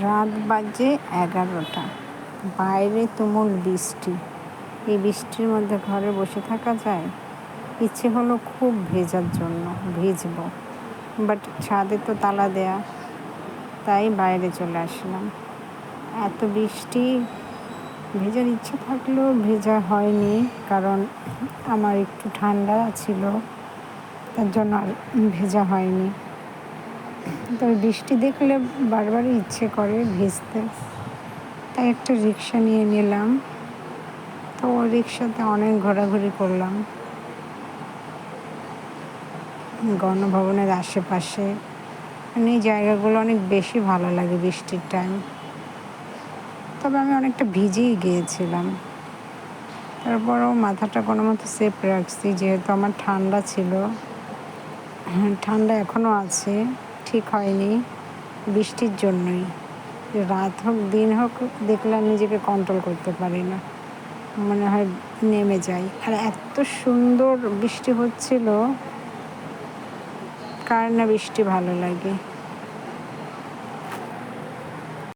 রাত বাজে এগারোটা। বাইরে তুমুল বৃষ্টি। এই বৃষ্টির মধ্যে ঘরে বসে থাকা যায়? ইচ্ছে হলো খুব ভেজার জন্য, ভিজব। বাট ছাদে তো তালা দেয়া, তাই বাইরে চলে আসলাম। এত বৃষ্টি, ভেজার ইচ্ছে থাকলেও ভেজা হয়নি, কারণ আমার একটু ঠান্ডা ছিল, তার জন্য আর ভেজা হয়নি। তবে বৃষ্টি দেখলে বারবারই ইচ্ছে করে ভিজতে। তাই একটা রিক্সা নিয়ে নিলাম। তো ওই রিক্সাতে অনেক ঘোরাঘুরি করলাম। গণভবনের আশেপাশে। মানে এই জায়গাগুলো অনেক বেশি ভালো লাগে বৃষ্টির টাইম তবে আমি অনেকটা ভিজেই গিয়েছিলাম। তারপরও মাথাটা কোনো মতো সেফ রাখছি, যেহেতু আমার ঠান্ডা ছিল। ঠান্ডা এখনও আছে। ঠিক হয়নি বৃষ্টির জন্যই। রাত হোক, দিন হোক, দেখলে আমি নিজেকে কন্ট্রোল করতে পারি না। মনে হয় নেমে যাই। আর এত সুন্দর বৃষ্টি হচ্ছিল। কার না বৃষ্টি ভালো লাগে?